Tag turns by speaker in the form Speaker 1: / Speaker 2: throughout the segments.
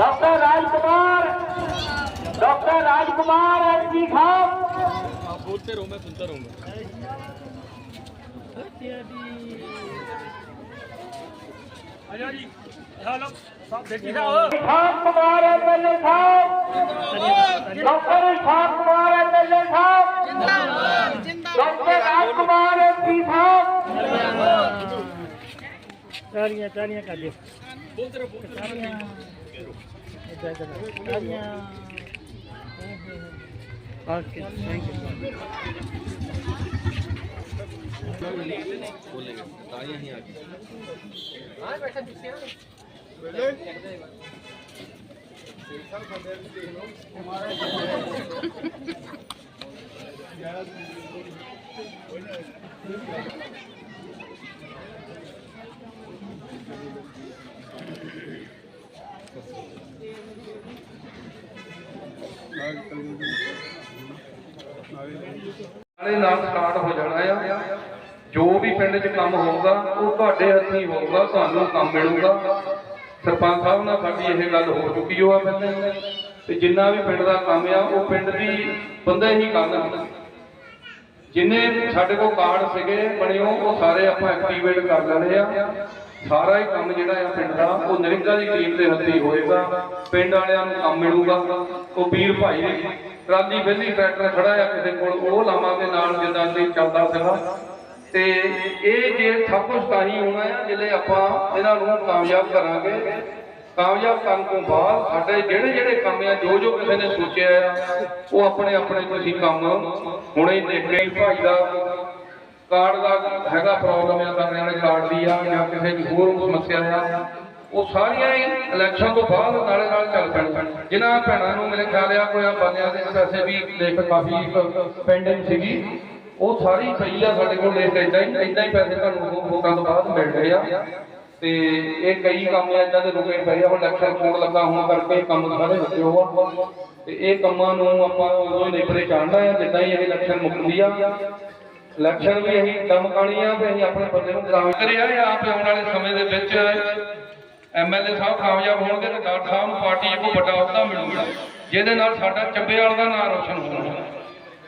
Speaker 1: Doctor Rajkumar doctor Rajkumar M P Khan
Speaker 2: आप बोलते रहो मैं सुनता रहूंगा Ishan Kumar
Speaker 1: M L A साहब doctor Ishan Kumar M L A साहब डॉक्टर राजकुमार एम पी
Speaker 3: साहब तालियां तालियां कर
Speaker 2: बोलते रहो बोलते रहो
Speaker 3: ਇਦਾਂ ਕਰੋ ਤਾਲੀਆਂ ਓਕੇ ਥੈਂਕ ਯੂ
Speaker 4: ਨਾਲੇ ਨਾਲ ਸਟਾਰਟ ਹੋ ਜਾਣਾ ਆ। ਜੋ ਵੀ ਪਿੰਡ 'ਚ ਕੰਮ ਹੋਊਗਾ, ਉਹ ਤੁਹਾਡੇ ਹੱਥੀਂ ਹੋਊਗਾ, ਤੁਹਾਨੂੰ ਕੰਮ ਮਿਲੂਗਾ। ਸਰਪੰਚ ਸਾਹਿਬ ਨਾਲ ਸਾਡੀ ਇਹ ਗੱਲ ਹੋ ਚੁੱਕੀ ਹੋਆ ਪਹਿਲਾਂ ਤੇ ਜਿੰਨਾ ਵੀ ਪਿੰਡ ਦਾ ਕੰਮ ਆ, ਉਹ ਪਿੰਡ ਦੀ ਬੰਦੇ ਹੀ ਕਰਨ। ਜਿੰਨੇ ਸਾਡੇ ਕੋਲ ਕਾਰਡ ਸੀਗੇ, ਬਣਿਓ, ਉਹ ਸਾਰੇ ਆਪਾਂ ਐਕਟੀਵੇਟ ਕਰ ਲੈਣੇ ਆ। ਸਾਰਾ ਹੀ ਕੰਮ ਜਿਹੜਾ ਆ ਪਿੰਡ ਦਾ, ਉਹ ਨਰਿੰਗਾ ਦੀ ਟੀਮ ਦੇ ਹੱਥੀ ਹੋਏਗਾ। ਪਿੰਡ ਵਾਲਿਆਂ ਨੂੰ ਕੰਮ ਮਿਲੂਗਾ। ਉਹ ਵੀਰ ਭਾਈ ਨੇ ਟਰਾਲੀ ਵਿਹਲੀ ਟਰੈਕਟਰ ਖੜਾ ਆ ਕਿਸੇ ਕੋਲ, ਉਹ ਲਾਵਾਂਗੇ ਨਾਲ ਜਿੱਦਾਂ ਦੀ ਚੱਲਦਾ ਸੀਗਾ ਤੇ ਇਹ ਜੇ ਸਭ ਕੁਝ ਤਾਂ ਹੀ ਹੋਣਾ ਆ ਜਿਹੜੇ ਆਪਾਂ ਇਹਨਾਂ ਨੂੰ ਕਾਮਯਾਬ ਕਰਾਂਗੇ। ਕਾਮਯਾਬ ਕਰਨ ਤੋਂ ਬਾਅਦ ਸਾਡੇ ਜਿਹੜੇ ਜਿਹੜੇ ਕੰਮ ਆ, ਜੋ ਜੋ ਕਿਸੇ ਨੇ ਸੋਚਿਆ ਆ, ਉਹ ਆਪਣੇ ਆਪਣੇ ਤੁਸੀਂ ਕੰਮ ਹੁਣੇ ਹੀ ਭਾਈ ਦਾ ਕਾਰਡ ਦਾ ਹੈਗਾ ਪ੍ਰੋਬਲਮ ਆ ਕਰਨੇ ਵਾਲੇ ਕਾਰਡ ਦੀ ਆ ਜਾਂ ਕਿਸੇ ਦੀ ਹੋਰ ਸਮੱਸਿਆ ਆ, ਉਹ ਸਾਰੀਆਂ ਹੀ ਇਲੈਕਸ਼ਨ ਤੋਂ ਬਾਅਦ ਨਾਲੇ ਨਾਲ ਚੱਲ ਪੈਣ ਜਿਨ੍ਹਾਂ ਭੈਣਾਂ ਨੂੰ ਮੇਰੇ ਖਿਆਲ ਆ ਕੋਈ ਆ ਬੰਦਿਆਂ ਦੇ ਪੈਸੇ ਵੀ ਲਿਖ ਕਾਫੀ ਪੈਂਡਿੰਗ ਸੀਗੀ। ਉਹ ਸਾਰੀ ਪਈ ਆ, ਸਾਡੇ ਕੋਲ ਲਿਖ ਇਦਾਂ ਹੀ ਇਦਾਂ ਹੀ ਪੈਸੇ ਤੁਹਾਨੂੰ ਵੋਟਾਂ ਤੋਂ ਬਾਅਦ ਮਿਲ ਰਹੇ ਆ। ਤੇ ਇਹ ਕਈ ਕੰਮ ਇਦਾਂ ਦੇ ਰੁਕੇ ਪਏ ਆ, ਹੁਣ ਇਲੈਕਸ਼ਨ ਕੋਡ ਲੱਗਾ, ਹੋਣ ਕਰਕੇ ਕੰਮ ਸਾਰੇ ਰੁਕੇ ਹੋ ਤੇ ਇਹ ਕੰਮਾਂ ਨੂੰ ਆਪਾਂ ਉਦੋਂ ਹੀ ਨੇਪਰੇ ਚਾੜਨਾ ਆ, ਜਿੱਦਾਂ ਹੀ ਇਹ ਇਲੈਕਸ਼ਨ ਮੁੱਕਦੀ ਆ। ਇਲੈਕਸ਼ਨ ਵੀ ਅਸੀਂ ਦਮਕਾਣੀ ਆ ਵੀ ਅਸੀਂ ਆਪਣੇ ਬੰਦੇ ਨੂੰ ਗਰਾਮ ਕਰਿਆ ਇਹ ਆਪ ਆਉਣ ਵਾਲੇ ਸਮੇਂ ਦੇ ਵਿੱਚ ਐਮਐਲਏ ਸਾਹਿਬ ਕਾਮਯਾਬ ਹੋਣਗੇ ਤੇ ਡਾਕਟਰ ਸਾਹਿਬ ਨੂੰ ਪਾਰਟੀ ਇੱਕ ਵੱਡਾ ਅਹੁਦਾ ਮਿਲੂਗਾ, ਜਿਹਦੇ ਨਾਲ ਸਾਡਾ ਚੱਬੇ ਵਾਲ ਦਾ ਨਾਂ ਰੋਸ਼ਨ ਹੋਣਾ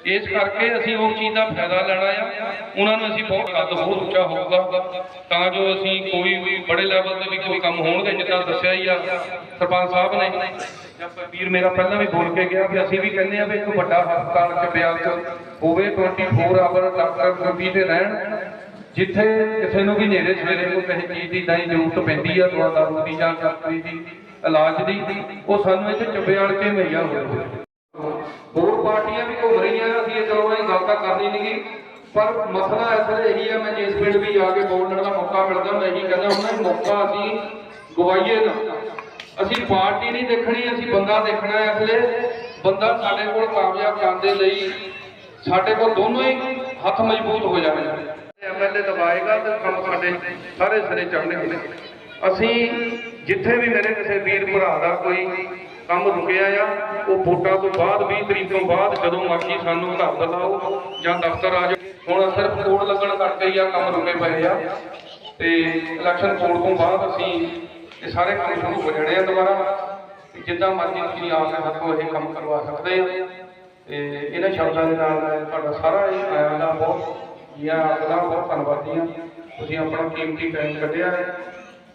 Speaker 4: ਇਸ ਕਰਕੇ ਅਸੀਂ ਉਹ ਚੀਜ਼ ਦਾ ਫਾਇਦਾ ਲੈਣਾ ਆ, ਉਹਨਾਂ ਨੂੰ ਅਸੀਂ ਬਹੁਤ ਕੱਦ ਹੋਰ ਉੱਚਾ ਹੋਊਗਾ, ਤਾਂ ਜੋ ਅਸੀਂ ਕੋਈ ਵੀ ਬੜੇ ਲੈਵਲ ਤੇ ਵੀ ਕੋਈ ਕੰਮ ਹੋਣਗੇ, ਜਿੱਦਾਂ ਦੱਸਿਆ ਹੀ ਆ ਸਰਪੰਚ ਸਾਹਿਬ ਨੇ। ਜਾਂ ਵੀਰ ਮੇਰਾ ਪਹਿਲਾਂ ਵੀ ਬੋਲ ਕੇ ਗਿਆ ਵੀ ਅਸੀਂ ਵੀ ਕਹਿੰਦੇ ਆ ਵੀ ਇੱਕ ਵੱਡਾ ਹਸਪਤਾਲ ਚ ਚ ਹੋਵੇ 24 ਆਵਰ ਡਾਕਟਰ ਡਿਊਟੀ ਤੇ ਰਹਿਣ, ਜਿੱਥੇ ਕਿਸੇ ਨੂੰ ਵੀ ਨੇੜੇ ਸਵੇਰੇ ਕੋਈ ਕਿਸੇ ਚੀਜ਼ ਦੀ ਤਾਂ ਜ਼ਰੂਰਤ ਪੈਂਦੀ ਆ ਦਵਾ ਦਾਰੂ ਦੀ, ਜਾਂ ਡਾਕਟਰੀ ਦੀ, ਇਲਾਜ ਦੀ, ਉਹ ਸਾਨੂੰ ਇੱਥੇ ਚੱਬੇ ਵਾਲ ਕੇ ਮੁਹੱਈਆ ਹੋਵੇ ਹੋਰ ਪਾਰਟੀਆਂ ਵੀ ਘੁੰਮ ਰਹੀਆਂ, ਅਸੀਂ ਚਲੋ ਇਹ ਗੱਲ ਤਾਂ ਕਰਨੀ ਨਹੀਂਗੀ ਪਰ ਮਸਲਾ ਇਸ ਵੇਲੇ ਇਹੀ ਆ, ਮੈਂ ਜਿਸ ਪਿੰਡ ਵੀ ਜਾ ਕੇ ਬੋਲਣ ਦਾ ਮੌਕਾ ਮਿਲਦਾ, ਮੈਂ ਇਹੀ ਕਹਿੰਦਾ ਹੁੰਦਾ ਮੌਕਾ ਅਸੀਂ ਗਵਾਈਏ ਨਾ। ਅਸੀਂ ਪਾਰਟੀ ਨਹੀਂ ਦੇਖਣੀ, ਅਸੀਂ ਬੰਦਾ ਦੇਖਣਾ ਹੈ ਇਸ ਵੇਲੇ ਬੰਦਾ ਸਾਡੇ ਕੋਲ ਕਾਮਯਾਬ ਕਰਨ ਦੇ ਲਈ ਸਾਡੇ ਕੋਲ ਦੋਨੋਂ ਹੀ ਹੱਥ ਮਜ਼ਬੂਤ ਹੋ ਜਾਣੇ। ਐਮਐਲਏ ਦਬਾਏਗਾ ਤੇ ਕੰਮ ਸਾਡੇ ਸਾਰੇ ਸਿਰੇ ਹੁੰਦੇ। ਅਸੀਂ ਜਿੱਥੇ ਵੀ ਮੇਰੇ ਕਿਸੇ ਵੀਰ ਭਰਾ ਦਾ ਕੋਈ ਕੰਮ ਰੁਕਿਆ ਆ, ਉਹ ਵੋਟਾਂ ਤੋਂ ਬਾਅਦ 20 ਤਰੀਕ ਤੋਂ ਬਾਅਦ ਜਦੋਂ ਮਰਜ਼ੀ ਸਾਨੂੰ ਘਰ ਬੁਲਾਓ ਜਾਂ ਦਫ਼ਤਰ ਆ ਜਾਓ। ਹੁਣ ਸਿਰਫ ਕੋਡ ਲੱਗਣ ਕਰਕੇ ਹੀ ਆ ਕੰਮ ਰੁਕੇ ਪਏ ਆ। ਤੇ ਇਲੈਕਸ਼ਨ ਕੋਡ ਤੋਂ ਬਾਅਦ ਅਸੀਂ ਇਹ ਸਾਰੇ ਕੰਮ ਸ਼ੁਰੂ ਹੋ ਜਾਣੇ ਆ ਦੁਬਾਰਾ। ਜਿੱਦਾਂ ਮਰਜ਼ੀ ਤੁਸੀਂ ਆ ਕੇ ਹੱਥੋਂ ਇਹ ਕੰਮ ਕਰਵਾ ਸਕਦੇ ਆ। ਤੇ ਇਹਨਾਂ ਸ਼ਬਦਾਂ ਦੇ ਨਾਲ ਮੈਂ ਤੁਹਾਡਾ ਸਾਰਾ ਇਹ ਆਇਆ ਦਾ ਬਹੁਤ ਜੀਆਂ ਆਪਦਾ ਬਹੁਤ ਧੰਨਵਾਦੀ ਆ ਤੁਸੀਂ ਆਪਣਾ ਕੀਮਤੀ ਟਾਈਮ ਕੱਢਿਆ ਹੈ।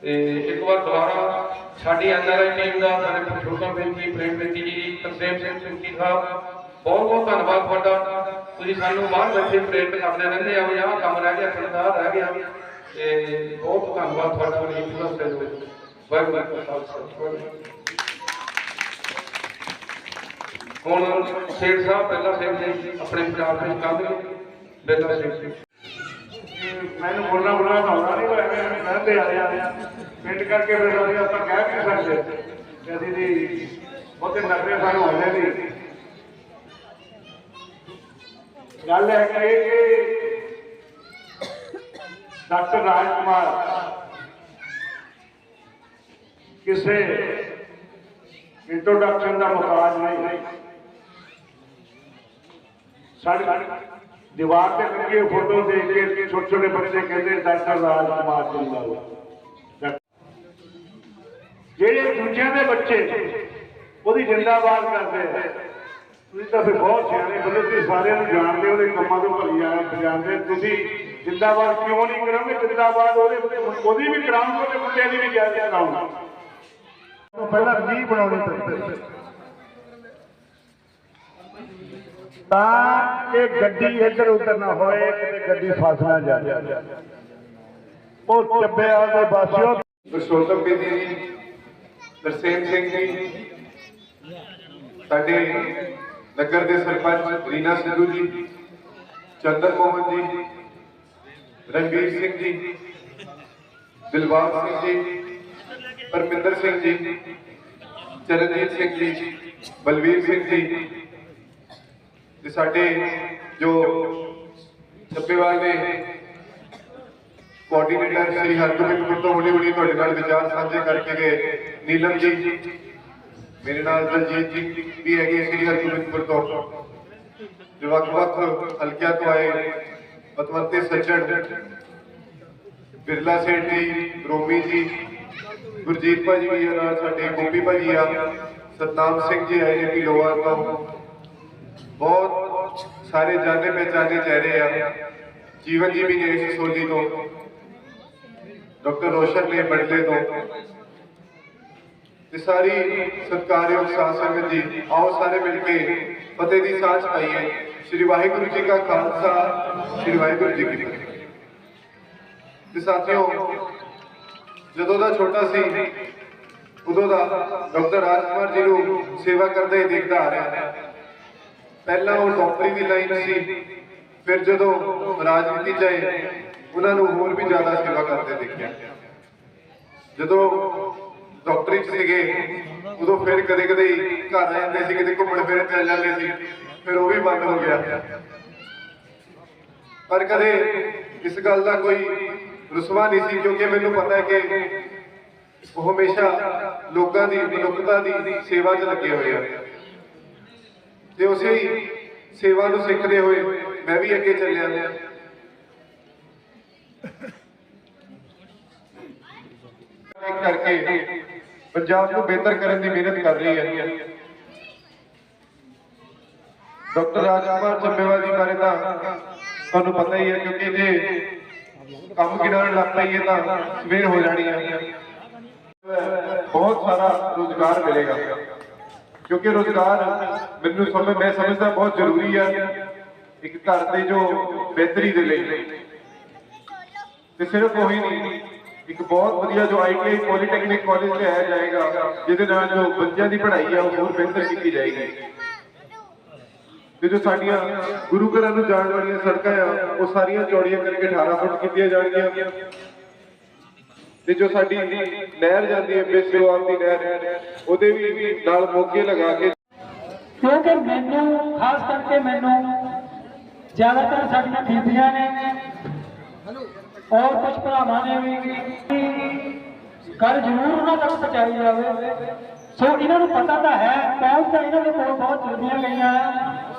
Speaker 4: ਤੇ ਇੱਕ ਵਾਰ ਦੁਬਾਰਾ ਸਾਡੀ ਐਨਆਰਆਈ ਟੀਮ ਦਾ, ਸਾਡੇ ਪ੍ਰਸ਼ੋਤਮ ਸਿੰਘ ਜੀ, ਪ੍ਰੇਮ ਬੇਟੀ ਜੀ, ਤਰਸੇਮ ਸਿੰਘ ਸਿੰਕੀ ਸਾਹਿਬ, ਬਹੁਤ ਬਹੁਤ ਧੰਨਵਾਦ ਤੁਹਾਡਾ। ਤੁਸੀਂ ਸਾਨੂੰ ਬਾਹਰ ਬੈਠੇ ਪ੍ਰੇਰਿਤ ਕਰਦੇ ਰਹਿੰਦੇ ਆ। ਵੀ ਆਹ ਕੰਮ ਰਹਿ ਗਿਆ ਸਰਦਾਰ ਰਹਿ ਗਿਆ। ਤੇ ਬਹੁਤ ਧੰਨਵਾਦ ਤੁਹਾਡਾ ਮੇਰੀ ਪੂਰਾ ਸਹਿਯੋਗ ਵਾਹਿਗੁਰੂ ਜੀ ਕਾ ਖਾਲਸਾ ਹੁਣ ਸੇਠ ਸਾਹਿਬ ਪਹਿਲਾਂ ਸੇਠ ਜੀ ਆਪਣੇ ਪੰਜਾਬ ਵਿੱਚ ਕਰਦੇ ਬੇਲਾ ਸੇਠ ਜੀ
Speaker 1: ਮੈਨੂੰ ਬੋਲਣਾ ਬੋਲਣਾ ਆਉਂਦਾ ਨਹੀਂ ਪਰ ਐਵੇਂ ਕਹਿੰਦੇ ਆ ਰਿਹਾ ਪਿੰਡ ਕਰਕੇ ਫਿਰ ਅਸੀਂ ਆਪਾਂ ਕਹਿ ਨਹੀਂ ਸਕਦੇ ਕਿ ਅਸੀਂ ਜੀ ਬਹੁਤੇ ਨਖਰੇ ਸਾਨੂੰ ਹੋਣੇ ਨਹੀਂ ਗੱਲ ਹੈ ਕਿ ਡਾਕਟਰ ਰਾਜ ਕੁਮਾਰ ਕਿਸੇ ਇੰਟਰੋਡਕਸ਼ਨ ਦਾ ਮੁਹਤਾਜ ਨਹੀਂ ਸਾਡੀ ਦੀਵਾਰ ਤੇ ਲੱਗੀ ਹੋਈ ਫੋਟੋ ਦੇਖ ਕੇ ਛੋਟੇ ਛੋਟੇ ਬੱਚੇ ਕਹਿੰਦੇ ਡਾਕਟਰ ਰਾਜ ਕੁਮਾਰ ਜਿੰਦਾਬਾਦ ਜੇ ਜਿਹੜੇ ਦੂਜਿਆਂ ਦੇ ਬੱਚੇ ਉਹਦੀ ਜਿੰਦਾਬਾਦ ਕਰਦੇ ਆ ਤੁਸੀਂ ਤਾਂ ਫਿਰ ਬਹੁਤ ਸਿਆਣੇ ਬੰਦੇ ਤੁਸੀਂ ਸਾਰਿਆਂ ਨੂੰ ਜਾਣਦੇ ਹੋ, ਉਹਦੇ ਕੰਮਾਂ ਤੋਂ ਭਲੀ ਆ ਜਾਣਦੇ ਤੁਸੀਂ ਜਿੰਦਾਬਾਦ ਕਿਉਂ ਨਹੀਂ ਕਰੋਗੇ ਜਿੰਦਾਬਾਦ ਉਹਦੇ ਉਹਦੀ ਵੀ ਕਰਾਉਂਗੇ ਉਹਦੇ ਮੁੰਡਿਆਂ ਦੀ ਵੀ ਜਾਇਜ਼ ਕਰਾਉਂਗੇ ਪਹਿਲਾਂ ਨੀ ਬਣਾਉਣੀ ਪੈਂਦੀ ਤਾਂ ਇਹ ਗੱਡੀ ਇੱਧਰ ਉੱਧਰ ਨਾ ਹੋਏ, ਕਿਤੇ ਗੱਡੀ ਫਸ ਨਾ ਜਾਏ ਉਹ ਚੱਬਿਆ ਦੇ ਬਾਸਿਓ
Speaker 5: ਦਰਸ਼ੋਤਮ ਬੇਦੀ ਜੀ ਦਰਸੇਮ ਸਿੰਘ ਜੀ, ਸਾਡੇ ਨਗਰ ਦੇ ਸਰਪੰਚ ਰੀਨਾ ਸਿੱਧੂ ਜੀ, ਚੰਦਰ ਮੋਹਨ ਜੀ ਰਣਵੀਰ ਸਿੰਘ ਜੀ, ਦਿਲਬਾਗ ਸਿੰਘ ਜੀ ਪਰਮਿੰਦਰ ਸਿੰਘ ਜੀ, ਚਰਨਜੀਤ ਸਿੰਘ ਜੀ, ਬਲਵੀਰ ਸਿੰਘ ਜੀ ਤੇ ਸਾਡੇ ਜੋ ਚੱਬੇਵਾਲ ਦੇ ਕੋਆਰਡੀਨੇਟਰ ਸ੍ਰੀ ਹਰਗੋਬਿੰਦ ਤੋਂ ਹੌਲੀ ਹੌਲੀ ਤੁਹਾਡੇ ਨਾਲ ਵਿਚਾਰ ਸਾਂਝੇ ਕਰਕੇ ਗਏ ਨੀਲਮ ਜੀ, ਮੇਰੇ ਨਾਲ ਦਲਜੀਤ ਜੀ ਵੀ ਹੈਗੇ ਸ੍ਰੀ ਹਰਗੋਬਿੰਦਪੁਰ ਤੋਂ। ਜੋ ਵੱਖ ਵੱਖ ਹਲਕਿਆਂ ਤੋਂ ਆਏ ਪਤਵੰਤੇ ਸੱਜਣ, ਬਿਰਲਾ ਸੇਠ ਜੀ, ਰੋਮੀ ਜੀ ਗੁਰਜੀਤ ਭਾਜੀ ਵੀ ਆ ਨਾਲ ਸਾਡੇ, ਗੋਪੀ ਭਾਜੀ ਆ, ਸਤਨਾਮ ਸਿੰਘ ਜੀ ਆਏ ਨੇ ਪਿਲੋਆ ਤੋਂ। ਬਹੁਤ ਸਾਰੇ ਜਾਣੇ ਪਹਿਚਾਨੇ ਚਿਹਰੇ ਆ, ਜੀਵਨ ਜੀ ਵੀ ਨੇ ਸੋਲੀ ਤੋਂ, ਡਾਕਟਰ ਰੋਸ਼ਨ ਨੇ ਬੜਲੇ ਤੋਂ। ਤੇ ਸਾਰੀ ਸਤਿਕਾਰਯੋਗ ਸਾਧ ਸੰਗਤ ਜੀ, ਆਓ ਸਾਰੇ ਮਿਲ ਕੇ ਫਤਿਹ ਦੀ ਸਾਂਝ ਪਾਈਏ। ਸ੍ਰੀ ਵਾਹਿਗੁਰੂ ਜੀ ਕਾ ਖਾਲਸਾ, ਸ੍ਰੀ ਵਾਹਿਗੁਰੂ ਜੀ ਕੀ ਫਤਿਹ। ਤੇ ਸਾਥੀਓ ਜਦੋਂ ਦਾ ਛੋਟਾ ਸੀ, ਉਦੋਂ ਦਾ ਡਾਕਟਰ ਰਾਜਕੁਮਾਰ ਜੀ ਨੂੰ ਸੇਵਾ ਕਰਦੇ ਦੇਖਦਾ ਆ ਰਿਹਾ ਪਹਿਲਾਂ ਉਹ ਡਾਕਟਰੀ ਦੀ ਲਾਈਨ ਸੀ, ਫਿਰ ਜਦੋਂ ਰਾਜਨੀਤੀ ਚ ਉਹਨਾਂ ਨੂੰ ਹੋਰ ਵੀ ਜ਼ਿਆਦਾ ਸੇਵਾ ਕਰਦੇ ਦੇਖਿਆ। ਜਦੋਂ ਡਾਕਟਰੀ ਚ ਸੀਗੇ, ਉਦੋਂ ਫਿਰ ਕਦੇ ਕਦੇ ਘਰ ਆ ਜਾਂਦੇ ਸੀ, ਕਿਤੇ ਘੁੰਮਣ ਫਿਰਨ ਚੱਲ ਜਾਂਦੇ ਸੀ, ਫਿਰ ਉਹ ਵੀ ਬੰਦ ਹੋ ਗਿਆ। ਪਰ ਕਦੇ ਇਸ ਗੱਲ ਦਾ ਕੋਈ ਰੁਸਵਾ ਨਹੀਂ ਸੀ, ਕਿਉਂਕਿ ਮੈਨੂੰ ਪਤਾ ਹੈ ਕਿ ਉਹ ਹਮੇਸ਼ਾ ਲੋਕਾਂ ਦੀ, ਮਨੁੱਖਤਾ ਦੀ ਸੇਵਾ 'ਚ ਲੱਗੇ ਹੋਏ ਆ। ਤੇ ਉਸੇ ਹੀ ਸੇਵਾ ਨੂੰ ਸਿੱਖਦੇ ਹੋਏ ਮੈਂ ਵੀ ਅੱਗੇ ਚੱਲਿਆ। ਇੱਕ ਕਰਕੇ ਪੰਜਾਬ ਨੂੰ ਬਿਹਤਰ ਕਰਨ ਦੀ ਮਿਹਨਤ ਕਰ ਰਹੀ ਹੈ। ਡਾਕਟਰ ਰਾਜਕੁਮਾਰ ਚੱਬੇਵਾਲ ਜੀ ਬਾਰੇ ਤਾਂ ਤੁਹਾਨੂੰ ਪਤਾ ਹੀ ਹੈ, ਕਿਉਂਕਿ ਜੇ ਕੰਮ ਗਿਣਾਉਣ ਲੱਗ ਪਈਏ ਤਾਂ ਸਵੇਰ ਹੋ ਜਾਣੀ ਹੈ ਬਹੁਤ ਸਾਰਾ ਰੋਜ਼ਗਾਰ ਮਿਲੇਗਾ। ਕਿਉਂਕਿ ਰੋਜ਼ਗਾਰ ਮੈਨੂੰ ਸਮਝ, ਮੈਂ ਸਮਝਦਾ ਬਹੁਤ ਜ਼ਰੂਰੀ ਹੈ ਇੱਕ ਘਰ ਦੇ ਜੋ ਬਿਹਤਰੀ ਦੇ ਲਈ। ਤੇ ਸਿਰਫ ਉਹੀ ਨਹੀਂ, ਇੱਕ ਬਹੁਤ ਵਧੀਆ ਜੋ ਆਈਟੀਆਈ ਪੋਲੀਟੈਕਨਿਕ ਕਾਲਜ ਲਿਆਇਆ ਜਾਏਗਾ, ਜਿਹਦੇ ਨਾਲ ਜੋ ਬੱਚਿਆਂ ਦੀ ਪੜ੍ਹਾਈ ਆ ਉਹ ਹੋਰ ਬਿਹਤਰ ਕੀਤੀ ਜਾਏਗੀ। ਤੇ ਜੋ ਸਾਡੀਆਂ ਗੁਰੂ ਘਰਾਂ ਨੂੰ ਜਾਣ ਵਾਲੀਆਂ ਸੜਕਾਂ ਆ, ਉਹ ਸਾਰੀਆਂ ਚੌੜੀਆਂ ਕਰਕੇ 18 ਫੁੱਟ ਕੀਤੀਆਂ ਜਾਣਗੀਆਂ। ਤੇ ਜੋ ਸਾਡੀ ਨਹਿਰ ਜਾਂਦੀ ਹੈ ਬੇਸਵਾਲ ਦੀ ਨਹਿਰ, ਉਹਦੇ ਵੀ ਨਾਲ ਮੋਗੇ ਲਗਾ ਕੇ
Speaker 6: ਕਿਉਂਕਿ ਮੈਨੂੰ, ਖਾਸ ਕਰਕੇ ਮੈਨੂੰ, ਜ਼ਿਆਦਾਤਰ ਸਾਡੀਆਂ ਬੀਬੀਆਂ ਨੇ ਔਰ ਕੁਝ ਭਰਾਵਾਂ ਨੇ ਵੀ ਗੱਲ ਜ਼ਰੂਰ ਉਹਨਾਂ ਤੱਕ ਪਹੁੰਚਾਈ ਜਾਵੇ। ਸੋ ਇਹਨਾਂ ਨੂੰ ਪਤਾ ਤਾਂ ਹੈ, ਪਹਿਲ ਤਾਂ ਇਹਨਾਂ ਦੇ ਕੋਲ ਬਹੁਤ ਜਲਦੀਆਂ ਗਈਆਂ।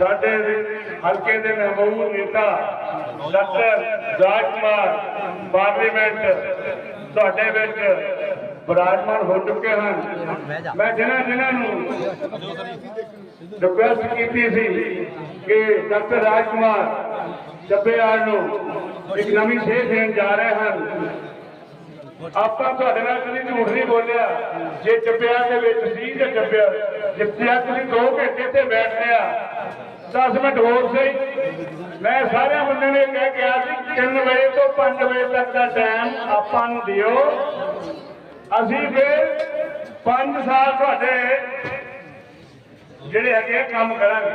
Speaker 1: ਸਾਡੇ ਹਲਕੇ ਦੇ ਮਹਿਬੂਬ ਨੇਤਾ ਡਾਕਟਰ ਰਾਜਕੁਮਾਰ ਪਾਰਲੀਮੈਂਟ ਤੁਹਾਡੇ ਵਿੱਚ ਬਰਾਜਮਾਨ ਹੋ ਚੁੱਕੇ ਹਨ। ਮੈਂ ਜਿਨ੍ਹਾਂ ਜਿਨ੍ਹਾਂ ਨੂੰ ਰਿਕੁਐਸਟ ਕੀਤੀ ਸੀ ਕਿ ਡਾਕਟਰ ਰਾਜਕੁਮਾਰ ਚੱਬੇਆਲ ਨੂੰ ਇੱਕ ਨਵੀਂ ਸੇਧ ਦੇਣ ਜਾ ਰਹੇ ਹਨ। ਆਪਾਂ ਤੁਹਾਡੇ ਨਾਲ ਕਦੀ ਝੂਠ ਨਹੀਂ ਬੋਲਿਆ। ਜੇ ਚੱਬਿਆ ਦੇ ਵਿੱਚ ਸੀ ਤੇ ਚੱਬਿਆ ਜਿੱਤਿਆ ਤੁਸੀਂ 2 ਘੰਟੇ ਤੇ ਬੈਠਦੇ ਆ। 10 ਮਿੰਟ ਹੋਰ ਸਹੀ ਮੈਂ ਸਾਰਿਆਂ ਬੰਦਿਆਂ ਨੇ ਕਹਿ ਗਿਆ ਸੀ 3 ਵਜੇ ਤੋਂ 5 ਵਜੇ ਤੱਕ ਦਾ ਟਾਈਮ ਆਪਾਂ ਨੂੰ ਦਿਓ। ਅਸੀਂ ਫਿਰ 5 ਸਾਲ ਤੁਹਾਡੇ ਜਿਹੜੇ ਹੈਗੇ ਆ ਕੰਮ ਕਰਾਂਗੇ।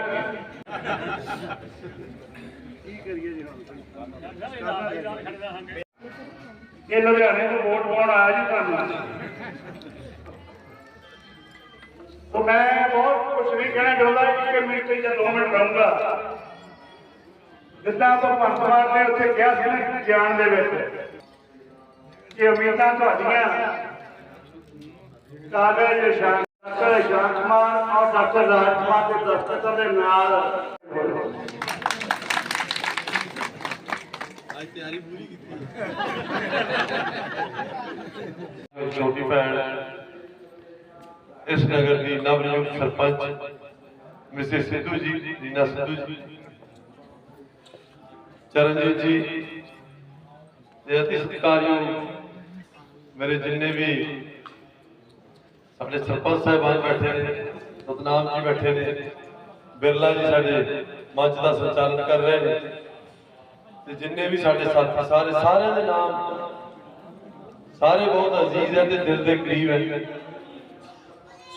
Speaker 1: ਇਹ ਲੁਧਿਆਣੇ ਤੋਂ ਵੋਟ ਪਾਉਣ ਆਇਆ ਜੀ ਤੁਹਾਨੂੰ। ਸੋ ਮੈਂ ਬਹੁਤ ਕੁਝ ਨਹੀਂ ਕਹਿਣਾ ਚਾਹੁੰਦਾ ਇੱਕ ਮਿੰਟ ਜਾਂ ਦੋ ਮਿੰਟ ਰਹੂੰਗਾ। ਜਿੱਦਾਂ ਭਗਵੰਤ ਮਾਨ ਨੇ ਉੱਥੇ ਕਿਹਾ ਸੀ ਨਾ ਗਿਆਨ ਦੇ ਵਿੱਚ ਕਿ ਉਮੀਦਾਂ ਤੁਹਾਡੀਆਂ ਕਾਗਜ਼ ਸ਼ਾਂਤ ਕੁਮਾਰ ਔਰ ਡਾਕਟਰ ਰਾਜ ਕੁਮਾਰ ਦੇ ਦਸਤਖਤ ਦੇ ਨਾਲ।
Speaker 5: ਛੋਟੀ ਭੈਣ ਇਸ ਨਗਰ ਦੀ ਨਵਨਿਯੁਕਤ ਸਰਪੰਚ ਮਿਸਿਸ ਸਿੱਧੂ ਜੀ ਰੀਨਾ ਸਿੱਧੂ ਜੀ ਚਰਨਜੀਤ ਜੀ ਤੇ ਅਤੀ ਸਤਿਕਾਰਯੋਗ ਮੇਰੇ ਜਿੰਨੇ ਵੀ ਸਾਡੇ ਸਰਪੰਚ ਸਾਹਿਬਾਨ ਬੈਠੇ ਨੇ ਸਤਨਾਮ ਜੀ ਬੈਠੇ ਨੇ ਬਿਰਲਾ ਜੀ ਸਾਡੇ ਮੰਚ ਦਾ ਸੰਚਾਲਨ ਕਰ ਰਹੇ ਨੇ ਤੇ ਜਿੰਨੇ ਵੀ ਸਾਡੇ ਸਾਥੀ ਸਾਰੇ ਸਾਰਿਆਂ ਦੇ ਨਾਮ ਸਾਰੇ ਬਹੁਤ ਅਜ਼ੀਜ਼ ਹੈ ਤੇ ਦਿਲ ਦੇ ਕਰੀਬ ਹੈ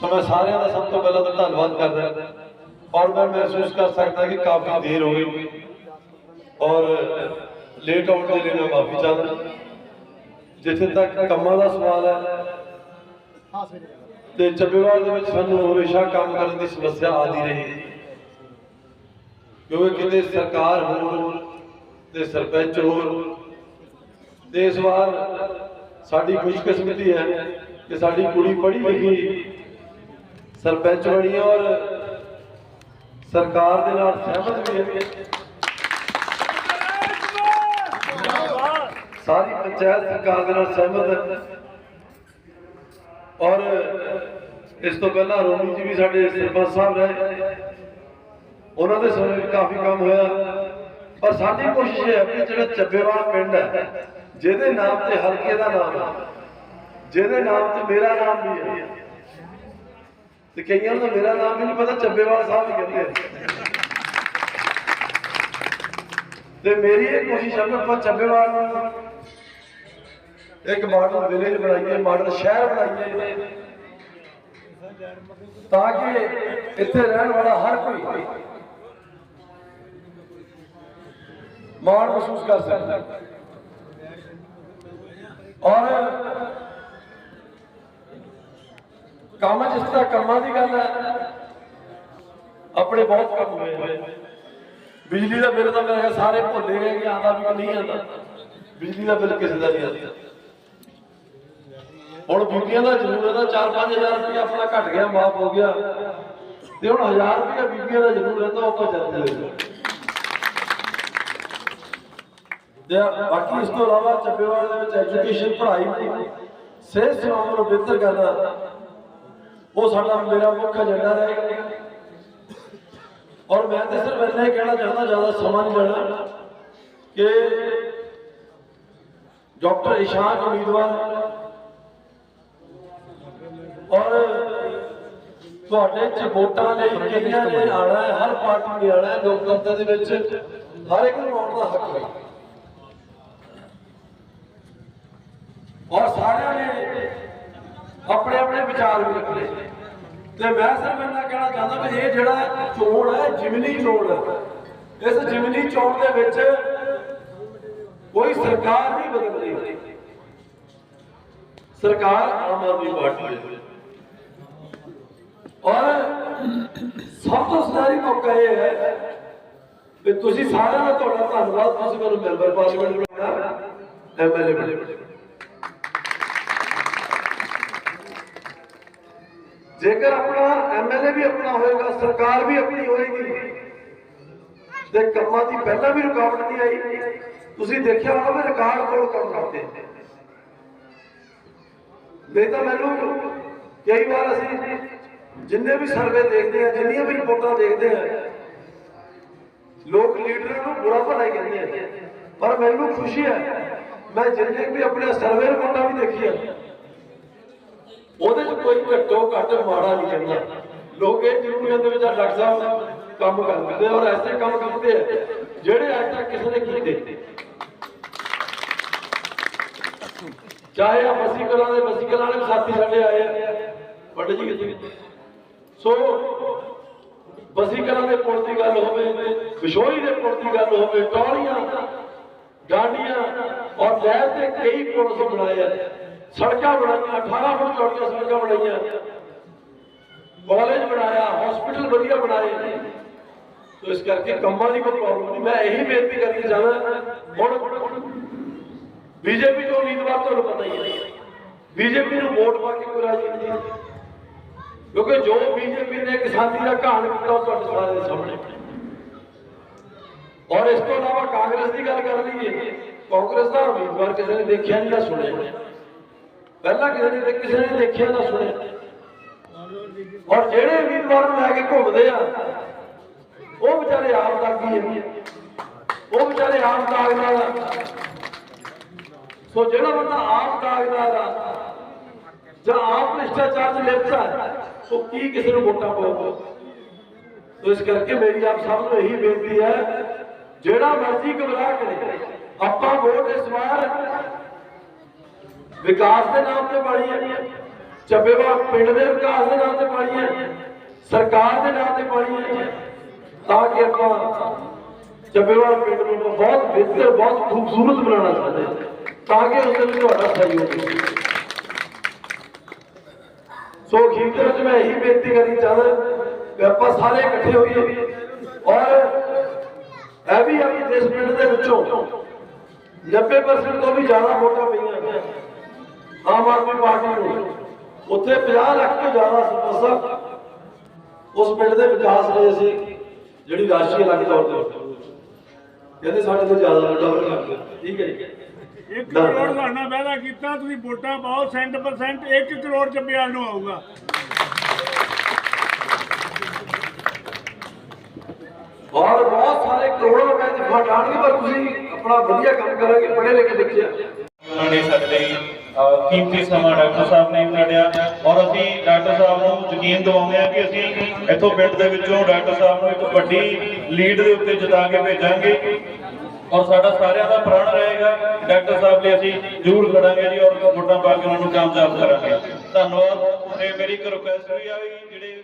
Speaker 5: ਸੋ ਮੈਂ ਸਾਰਿਆਂ ਦਾ ਸਭ ਤੋਂ ਪਹਿਲਾਂ ਤਾਂ ਧੰਨਵਾਦ ਕਰਦਾ ਔਰ ਮੈਂ ਮਹਿਸੂਸ ਕਰ ਸਕਦਾ ਕਿ ਕਾਫੀ ਦੇਰ ਹੋ ਗਈ ਔਰ ਲੇਟ ਆਉਣ ਦੇ ਲਈ ਮੈਂ ਮਾਫੀ ਚਾਹੁੰਦਾ ਜਿੱਥੇ ਤੱਕ ਕੰਮਾਂ ਦਾ ਸਵਾਲ ਹੈ ਤੇ ਚੱਬੇਵਾਲ ਦੇ ਵਿੱਚ ਸਾਨੂੰ ਹਮੇਸ਼ਾ ਕੰਮ ਕਰਨ ਦੀ ਸਮੱਸਿਆ ਆਦੀ ਰਹੀ ਕਿਉਂਕਿ ਕਿਤੇ ਸਰਕਾਰ ਹੋਰ ਤੇ ਸਰਪੰਚ ਹੋਰ ਤੇ ਇਸ ਵਾਰ ਸਾਡੀ ਖੁਸ਼ਕਿਸਮਤੀ ਹੈ ਕਿ ਸਾਡੀ ਕੁੜੀ ਪੜ੍ਹੀ ਲਿਖੀ ਸਰਪੰਚ ਬਣੀ ਔਰ ਸਰਕਾਰ ਦੇ ਨਾਲ ਸਹਿਮਤ ਵੀ ਹੈ ਸਾਰੀ ਪੰਚਾਇਤ ਸਰਕਾਰ ਦੇ ਨਾਲ ਸਹਿਮਤ ਹੈ। ਔਰ ਇਸ ਤੋਂ ਪਹਿਲਾਂ ਰੋਮੀ ਜੀ ਵੀ ਸਾਡੇ ਸਰਪੰਚ ਸਾਹਿਬ ਰਹੇ। ਉਹਨਾਂ ਦੇ ਸਮੇਂ ਵੀ ਕਾਫੀ ਕੰਮ ਹੋਇਆ। ਪਰ ਸਾਡੀ ਕੋਸ਼ਿਸ਼ ਇਹ ਹੈ ਕਿ ਜਿਹੜਾ ਚੱਬੇਵਾਲ ਪਿੰਡ ਹੈ, ਜਿਹਦੇ ਨਾਮ ਤੇ ਹਲਕੇ ਦਾ ਨਾਮ ਹੈ, ਜਿਹਦੇ ਨਾਮ ਤੇ ਮੇਰਾ ਨਾਮ ਵੀ ਹੈ ਤੇ ਕਈਆਂ ਨੂੰ ਮੇਰਾ ਨਾਮ ਵੀ ਨਹੀਂ ਪਤਾ ਚੱਬੇਵਾਲ ਸਾਹਿਬ ਹੀ ਕਹਿੰਦੇ ਆ। ਤੇ ਮੇਰੀ ਇਹ ਕੋਸ਼ਿਸ਼ ਹੈ ਕਿ ਆਪਾਂ ਚੱਬੇਵਾਲ ਨੂੰ ਇੱਕ ਮਾਡਲ ਵਿਲੇਜ ਬਣਾਈਏ, ਮਾਡਲ ਸ਼ਹਿਰ ਬਣਾਈਏ, ਤਾਂ ਕਿ ਇੱਥੇ ਰਹਿਣ ਵਾਲਾ ਹਰ ਕੋਈ ਮਾਣ ਮਹਿਸੂਸ ਕਰ ਸਕਦਾ ਔਰ ਕੰਮ ਜਿਸ ਤਰ੍ਹਾਂ ਕੰਮਾਂ ਦੀ ਗੱਲ ਹੈ, ਆਪਣੇ ਬਹੁਤ ਕੰਮ ਹੋਏ ਹੋਏ। ਬਿਜਲੀ ਦਾ ਬਿੱਲ ਤਾਂ ਮੇਰੇ ਸਾਰੇ ਭੁੱਲੇ ਗਏ ਕਿ ਆਉਂਦਾ ਵੀ ਨਹੀਂ ਆਉਂਦਾ ਬਿਜਲੀ ਦਾ ਬਿੱਲ ਕਿਸੇ ਦਾ ਨਹੀਂ ਆਉਂਦਾ ਹੁਣ ਬੀਬੀਆਂ ਦਾ ਜ਼ਰੂਰ ਹੈ 4-5000 ਰੁਪਏ ਆਪਣਾ ਘਟ ਗਿਆ, ਮਾਫ ਹੋ ਗਿਆ। ਤੇ ਹੁਣ 1000 ਰੁਪਏ ਬੀਬੀਆਂ ਦਾ ਜ਼ਰੂਰ ਹੈ ਉਹ ਆਪਾਂ ਚੱਲਦੇ ਹੋਏ ਤੇ ਬਾਕੀ ਇਸ ਤੋਂ ਇਲਾਵਾ ਚੱਬੇਵਾਲ ਦੇ ਵਿੱਚ ਐਜੂਕੇਸ਼ਨ ਪੜ੍ਹਾਈ ਸਿਹਤ ਸੇਵਾਵਾਂ ਨੂੰ ਬਿਹਤਰ ਕਰਨਾ। ਉਹ ਸਾਡਾ ਮੇਰਾ ਮੁੱਖ ਏਜੰਡਾ ਰਹੇਗਾ ਔਰ ਮੈਂ ਤੇ ਸਿਰਫ ਇੰਨਾ ਹੀ ਕਹਿਣਾ ਚਾਹੁੰਦਾ, ਜ਼ਿਆਦਾ ਸਮਾਂ ਨਹੀਂ ਲੈਣਾ ਕਿ ਡਾਕਟਰ ਇਸ਼ਾਕ ਉਮੀਦਵਾਰ ਔਰ ਤੁਹਾਡੇ ਚ ਵੋਟਾਂ ਲਈ ਕਿੰਨਿਆਂ ਨੇ ਆਣਾ ਹੈ, ਹਰ ਪਾਰਟੀ ਨੇ ਆਣਾ ਹੈ, ਲੋਕਤੰਤਰ ਦੇ ਵਿੱਚ ਹਰ ਇੱਕ ਨੂੰ ਵੋਟ ਦਾ ਹੱਕ ਹੈ। ਔਰ ਸਾਰਿਆਂ ਨੇ ਆਪਣੇ ਆਪਣੇ ਵਿਚਾਰ ਵੀ ਰੱਖੇ ਤੇ ਮੈਂ ਸਿਰਫ ਇੰਨਾ ਕਹਿਣਾ ਚਾਹੁੰਦਾ ਵੀ ਇਹ ਜਿਹੜਾ ਚੋਣ ਹੈ, ਜਿਮਨੀ ਚੋਣ ਹੈ, ਇਸ ਜਿਮਨੀ ਚੋਣ ਦੇ ਵਿੱਚ ਕੋਈ ਸਰਕਾਰ ਨਹੀਂ ਬਦਲਦੀ। ਸਰਕਾਰ ਆਮ ਆਦਮੀ ਪਾਰਟੀ ਹੈ। ਔਰ ਸਭ ਤੋਂ ਸੁਨਾਰੀ ਮੌਕਾ ਇਹ ਹੈ ਕਿ ਤੁਸੀਂ ਸਾਰਿਆਂ ਦਾ ਤੁਹਾਡਾ ਧੰਨਵਾਦ। ਤੁਸੀਂ ਮੈਨੂੰ ਮੈਂਬਰ ਪਾਰਲੀਮੈਂਟ ਬਣਾਇਆ ਐਮਐਲਏ ਬਣਾਇਆ ਜੇਕਰ ਆਪਣਾ ਐਮਐਲਏ ਵੀ ਆਪਣਾ ਹੋਏਗਾ, ਸਰਕਾਰ ਵੀ ਆਪਣੀ ਹੋਏਗੀ, ਤੇ ਕੰਮਾਂ ਦੀ ਪਹਿਲਾਂ ਵੀ ਰੁਕਾਵਟ ਨਹੀਂ ਆਈ, ਤੁਸੀਂ ਦੇਖਿਆ ਹੋਣਾ ਵੀ ਰਿਕਾਰਡ ਕੋਲ ਕੰਮ ਕਰਦੇ। ਨਹੀਂ ਤਾਂ ਮੈਨੂੰ ਕਈ ਵਾਰ ਅਸੀਂ ਜਿੰਨੇ ਵੀ ਸਰਵੇ ਦੇਖਦੇ ਆ ਜਿੰਨੀਆਂ ਵੀ ਰਿਪੋਰਟਾਂ ਦੇਖਦੇ ਆ ਲੋਕ ਲੀਡਰਾਂ ਨੂੰ ਬੁਰਾ ਭਲਾ ਹੀ ਕਹਿੰਦੇ ਆ। ਪਰ ਮੈਨੂੰ ਖੁਸ਼ੀ ਹੈ, ਮੈਂ ਜਿੰਨੇ ਵੀ ਆਪਣੇ ਸਰਵੇ ਰਿਪੋਰਟਾਂ ਵੀ ਦੇਖੀਆਂ ਉਹਦੇ ਚ ਕੋਈ ਘੱਟੋ ਘੱਟ ਮਾੜਾ ਨਹੀਂ ਕਹਿੰਦਾ। ਲੋਕ ਇਹ ਜ਼ਰੂਰ ਕਹਿੰਦੇ ਵੀ ਚੱਲ ਡਾਕਟਰ ਸਾਹਿਬ ਕੰਮ ਕਰ ਔਰ ਐਸੇ ਕੰਮ ਕਰਦੇ ਆ। ਜਿਹੜੇ ਅੱਜ ਤੱਕ ਕਿਸੇ ਨੇ ਕੀਤੇ, ਚਾਹੇ ਆ ਵਸੀਕਲਾਂ ਦੇ ਵਸੀਕਲਾਂ ਵਾਲੇ ਸਾਥੀ ਸਾਡੇ ਆਏ ਆ, ਵੱਡੇ ਜੀ ਸੋ, ਵਸੀਕਲਾਂ ਦੇ ਪੁਲ ਦੀ ਗੱਲ ਹੋਵੇ, ਵਿਸ਼ੋਈ ਦੇ ਪੁਲ ਦੀ ਗੱਲ ਹੋਵੇ ਟੌਲੀਆਂ ਗਾਡੀਆਂ ਔਰ ਲਹਿਰ ਤੇ ਕਈ ਪੁਲਿਸ ਬਣਾਏ ਆ। ਸੜਕਾਂ ਬਣਾਈਆਂ 18 ਫੁੱਟ ਚੌੜੀਆਂ ਸੜਕਾਂ ਬਣਾਈਆਂ ਕਾਲਜ ਬਣਾਇਆ ਹਸਪੀਟਲ ਵਧੀਆ ਬਣਾਏ ਸੋ ਇਸ ਕਰਕੇ ਕੰਮਾਂ ਦੀ ਕੋਈ ਪ੍ਰੋਬਲਮ ਨਹੀਂ ਮੈਂ ਇਹੀ ਬੇਨਤੀ ਕਰਨੀ ਚਾਹੁੰਦਾ ਹੁਣ ਬੀਜੇਪੀ ਤੋਂ ਉਮੀਦਵਾਰ ਤੁਹਾਨੂੰ ਪਤਾ ਹੀ ਹੈ ਬੀਜੇਪੀ ਨੂੰ ਵੋਟ ਪਾ ਕੇ ਕੋਈ ਰਾਜੀ ਨਹੀਂ ਹੈ। ਕਿਉਂਕਿ ਜੋ ਬੀਜੇਪੀ ਨੇ ਕਿਸਾਨੀ ਦਾ ਘਾਣ ਕੀਤਾ ਉਹ ਤੁਹਾਡੇ ਸਾਰਿਆਂ ਦੇ ਸਾਹਮਣੇ ਔਰ ਇਸ ਤੋਂ ਇਲਾਵਾ ਕਾਂਗਰਸ ਦੀ ਗੱਲ ਕਰ ਲਈਏ ਕਾਂਗਰਸ ਦਾ ਉਮੀਦਵਾਰ ਕਿਸੇ ਨੇ ਦੇਖਿਆ ਨਹੀਂ ਨਾ ਸੁਣਿਆ ਪਹਿਲਾਂ ਕਿਸੇ ਨੇ ਕਿਸੇ ਨੇ ਦੇਖਿਆ ਨਾ ਸੁਣਿਆ। ਔਰ ਜਿਹੜੇ ਉਮੀਦਵਾਰ ਨੂੰ ਲੈ ਕੇ ਘੁੰਮਦੇ ਆ, ਉਹ ਵਿਚਾਰੇ ਆਪ ਦਾਗੀ ਹੈ ਉਹ ਵਿਚਾਰੇ ਆਪ ਦਾਗਦਾਰ ਆ ਸੋ ਜਿਹੜਾ ਬੰਦਾ ਆਪ ਦਾਗਦਾਰ ਆ ਜਾਂ ਆਪ ਭ੍ਰਿਸ਼ਟਾਚਾਰ ਚ ਲਿਪਤ ਹੈ ਉਹ ਕੀ ਕਿਸੇ ਨੂੰ ਵੋਟਾਂ ਪਾਊਗਾ? ਸੋ ਇਸ ਕਰਕੇ ਮੇਰੀ ਆਪ ਸਭ ਨੂੰ ਇਹੀ ਬੇਨਤੀ ਹੈ, ਜਿਹੜਾ ਮਰਜ਼ੀ ਘਬਰਾ ਕਰੇ, ਆਪਾਂ ਵੋਟ ਇਸ ਵਾਰ ਵਿਕਾਸ ਦੇ ਨਾਮ ਤੇ ਪਾਣੀ ਹੈ। ਚੱਬੇਵਾਲ ਪਿੰਡ ਦੇ ਵਿਕਾਸ ਦੇ ਨਾਮ ਤੇ ਪਾਣੀ ਹੈ। ਸਰਕਾਰ ਦੇ ਨਾਮ ਤੇ ਪਾਣੀ ਹੈ। ਤਾਂ ਕਿ ਆਪਾਂ ਚੱਬੇਵਾਲ ਪਿੰਡ ਨੂੰ ਆਪਾਂ ਬਹੁਤ ਬਿਹਤਰ, ਬਹੁਤ ਖੂਬਸੂਰਤ ਬਣਾਉਣਾ ਚਾਹੁੰਦੇ ਹਾਂ। ਤਾਂ ਕਿ ਉਸ ਦੇ ਵਿੱਚ ਤੁਹਾਡਾ ਸਹਿਯੋਗ ਹੋਵੇ ਸੋ ਅਖੀਰ ਦੇ ਵਿੱਚ ਮੈਂ ਇਹੀ ਬੇਨਤੀ ਕਰਨੀ ਚਾਹੁੰਦਾ ਕਿ ਆਪਾਂ ਸਾਰੇ ਇਕੱਠੇ ਹੋਈਏ। ਔਰ ਇਹ ਵੀ ਆ ਕਿ ਇਸ ਪਿੰਡ ਦੇ ਵਿੱਚੋਂ 90% ਤੋਂ ਵੀ ਜ਼ਿਆਦਾ ਵੋਟਾਂ ਪਈਆਂ ਆਮ ਆਦਮੀ ਪਾਰਟੀ ਨੂੰ ਉੱਥੇ 50 ਲੱਖ ਤੋਂ ਜ਼ਿਆਦਾ ਸਰਪੰਚ ਉਸ ਪਿੰਡ ਦੇ ਵਿਕਾਸ ਲਈ ਅਸੀਂ ਜਿਹੜੀ ਰਾਸ਼ਟਰੀ ਅਲੱਗ ਤੌਰ ਤੇ ਕਹਿੰਦੇ ਸਾਡੇ ਤੋਂ ਜ਼ਿਆਦਾ ਵੱਡਾ ਹੋ ਗਿਆ ਠੀਕ ਹੈ ਜੀ।
Speaker 2: ਇੱਕ ਕਰੋੜ ਸਾਡਾ ਵਾਅਦਾ ਕੀਤਾ ਤੁਸੀਂ ਵੋਟਾਂ ਪਾਓ ਸੈਂਟ ਪਰਸੈਂਟ 1 ਕਰੋੜ ਚੱਬਿਆਲ ਨੂੰ ਆਊਗਾ।
Speaker 5: ਔਰ ਬਹੁਤ ਸਾਰੇ ਕਰੋੜਾਂ ਰੁਪਏ ਦੇ ਫੰਡ ਆਣਗੇ ਪਰ ਤੁਸੀਂ ਆਪਣਾ ਵਧੀਆ ਕੰਮ ਕਰਾਂਗੇ ਪੜ੍ਹੇ ਲਿਖੇ ਲਿਖਿਆ
Speaker 7: ਉਹਨਾਂ ਨੇ ਸਾਡੇ ਲਈ ਕੀਮਤੀ ਸਮਾਂ ਡਾਕਟਰ ਸਾਹਿਬ ਨੇ ਕੱਢਿਆ ਔਰ ਅਸੀਂ ਡਾਕਟਰ ਸਾਹਿਬ ਨੂੰ ਯਕੀਨ ਦਿਵਾਉਂਦੇ ਹਾਂ ਕਿ ਅਸੀਂ ਇੱਥੋਂ ਪਿੰਡ ਦੇ ਵਿੱਚੋਂ ਡਾਕਟਰ ਸਾਹਿਬ ਨੂੰ ਇੱਕ ਵੱਡੀ ਲੀਡ ਦੇ ਉੱਤੇ ਜਿਤਾ ਕੇ ਭੇਜਾਂਗੇ। ਔਰ ਸਾਡਾ ਸਾਰਿਆਂ ਦਾ ਪ੍ਰਣ ਰਹੇਗਾ। ਡਾਕਟਰ ਸਾਹਿਬ ਲਈ ਅਸੀਂ ਜ਼ਰੂਰ ਖੜਾਂਗੇ ਜੀ ਔਰ ਵੋਟਾਂ ਪਾ ਕੇ ਉਹਨਾਂ ਨੂੰ ਕਾਮਯਾਬ ਕਰਾਂਗੇ। ਧੰਨਵਾਦ। ਤੇ ਮੇਰੀ ਇੱਕ ਰਿਕੁਐਸਟ ਵੀ ਆ ਵੀ ਜਿਹੜੇ